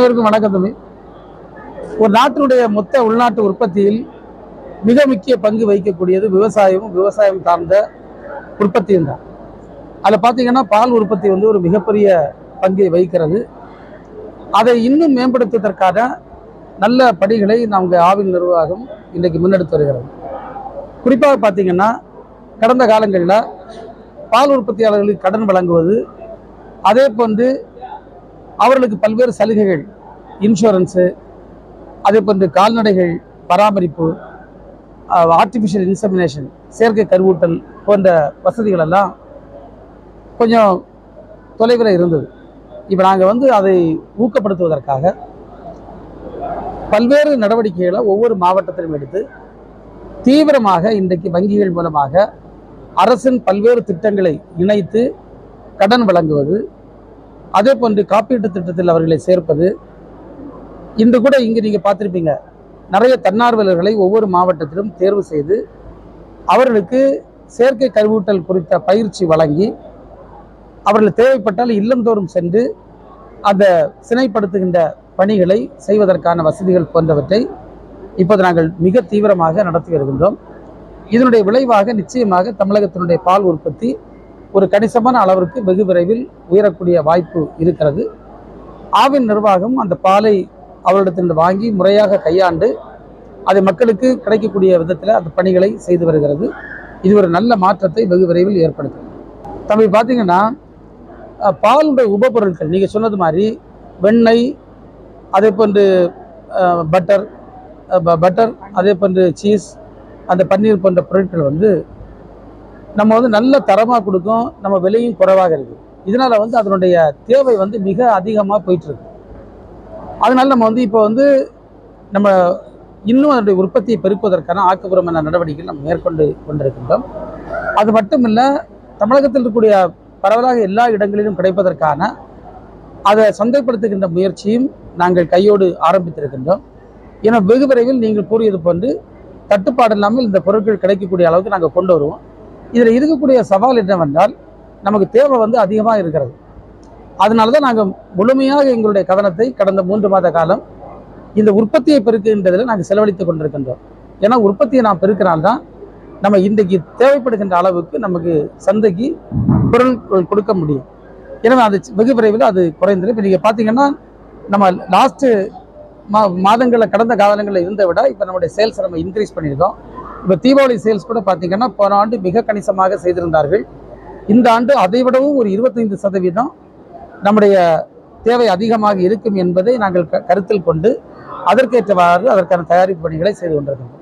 அனைவருக்கும் வணக்கம் தம்பி. ஒரு நாட்டினுடைய மொத்த உள்நாட்டு உற்பத்தியில் மிக முக்கிய பங்கு வகிக்கக்கூடியது விவசாயமும் விவசாயம் சார்ந்த உற்பத்தியும் தான். அதில் பார்த்தீங்கன்னா பால் உற்பத்தி வந்து ஒரு மிகப்பெரிய பங்கை வகிக்கிறது. அதை இன்னும் மேம்படுத்துவதற்கான நல்ல படிகளை நமக்கு ஆவின் நிர்வாகம் இன்றைக்கு முன்னெடுத்து வருகிறது. குறிப்பாக பார்த்தீங்கன்னா கடந்த காலங்களில் பால் உற்பத்தியாளர்களுக்கு கடன் வழங்குவது அதே போன்று அவர்களுக்கு பல்வேறு சலுகைகள் இன்சூரன்ஸு அதே போன்று கால்நடைகள் பராமரிப்பு ஆர்டிஃபிஷியல் இன்சமினேஷன் செயற்கை கருவூட்டல் போன்ற வசதிகள் எல்லாம் கொஞ்சம் தொலைவில் இருந்தது. இப்போ நாங்கள் வந்து அதை ஊக்கப்படுத்துவதற்காக பல்வேறு நடவடிக்கைகளை ஒவ்வொரு மாவட்டத்திலும் எடுத்து தீவிரமாக இன்றைக்கு வங்கிகள் மூலமாக அரசின் பல்வேறு திட்டங்களை இணைத்து கடன் வழங்குவது அதே போன்று காப்பீட்டு திட்டத்தில் அவர்களை சேர்ப்பது இன்று கூட இங்கு நீங்கள் பார்த்துருப்பீங்க. நிறைய தன்னார்வலர்களை ஒவ்வொரு மாவட்டத்திலும் தேர்வு செய்து அவர்களுக்கு செயற்கை கருவூட்டல் குறித்த பயிற்சி வழங்கி அவர்கள் தேவைப்பட்டால் இல்லந்தோறும் சென்று அந்த சினைப்படுத்துகின்ற பணிகளை செய்வதற்கான வசதிகள் போன்றவற்றை இப்போது நாங்கள் மிக தீவிரமாக நடத்தி வருகின்றோம். இதனுடைய விளைவாக நிச்சயமாக தமிழகத்தினுடைய பால் உற்பத்தி ஒரு கணிசமான அளவிற்கு வெகு விரைவில் உயரக்கூடிய வாய்ப்பு இருக்கிறது. ஆவின் நிர்வாகம் அந்த பாலை அவர்களிடத்திலிருந்து வாங்கி முறையாக கையாண்டு அதை மக்களுக்கு கிடைக்கக்கூடிய விதத்தில் அந்த பணிகளை செய்து வருகிறது. இது ஒரு நல்ல மாற்றத்தை வெகு விரைவில் ஏற்படுத்தும். தம்பி பார்த்தீங்கன்னா பாலுடைய உபப்பொருட்கள் நீங்கள் சொன்னது மாதிரி வெண்ணெய் அதே போன்று பட்டர் ப- பட்டர் அதே போன்று சீஸ் அந்த பன்னீர் போன்ற பொருட்கள் வந்து நம்ம வந்து நல்ல தரமாக கொடுக்கும் நம்ம விலையும் குறைவாக இருக்குது இதனால் வந்து அதனுடைய தேவை வந்து மிக அதிகமாக போயிட்டுருக்கு. அதனால் நம்ம வந்து இப்போ வந்து நம்ம இன்னும் அதனுடைய உற்பத்தியை பெருக்குவதற்கான ஆக்கப்பூர்வமான நடவடிக்கைகள் நம்ம மேற்கொண்டு கொண்டிருக்கின்றோம். அது மட்டும் இல்லை தமிழகத்தில் இருக்கக்கூடிய பரவலாக எல்லா இடங்களிலும் கிடைப்பதற்கான அதை சந்தைப்படுத்துகின்ற முயற்சியும் நாங்கள் கையோடு ஆரம்பித்திருக்கின்றோம். ஏன்னா வெகு விரைவில் நீங்கள் கூறியது போன்று தட்டுப்பாடு இல்லாமல் இந்த பொருட்கள் கிடைக்கக்கூடிய அளவுக்கு நாங்கள் கொண்டு வருவோம். இதில் இருக்கக்கூடிய சவால் என்னவென்றால் நமக்கு தேவை வந்து அதிகமாக இருக்கிறது. அதனால தான் நாங்கள் முழுமையாக எங்களுடைய கவனத்தை கடந்த மூன்று மாத காலம் இந்த உற்பத்தியை பெருக்குகின்றதில் நாங்கள் செலவழித்து கொண்டிருக்கின்றோம். ஏன்னா உற்பத்தியை நாம் பெருக்கினால்தான் நம்ம இன்றைக்கு தேவைப்படுகின்ற அளவுக்கு நமக்கு சந்தைக்கு பொருள் கொடுக்க முடியும். எனவே அது வெகு விரைவில் அது குறைந்தது இப்போ நீங்கள் பார்த்தீங்கன்னா நம்ம லாஸ்ட்டு மா மாதங்களில் கடந்த காலங்களில் இருந்த விட இப்போ நம்முடைய சேல்ஸ் நம்ம இன்க்ரீஸ் பண்ணியிருக்கோம். இப்போ தீபாவளி சேல்ஸ் கூட பார்த்தீங்கன்னா போன ஆண்டு மிக கணிசமாக செய்திருந்தார்கள். இந்த ஆண்டு அதை விடவும் ஒரு இருபத்தைந்து சதவீதம் நம்முடைய தேவை அதிகமாக இருக்கும் என்பதை நாங்கள் க- கருத்தில் கொண்டு அதற்கேற்றவாறு அதற்கான தயாரிப்பு பணிகளை செய்து கொண்டிருக்கிறோம்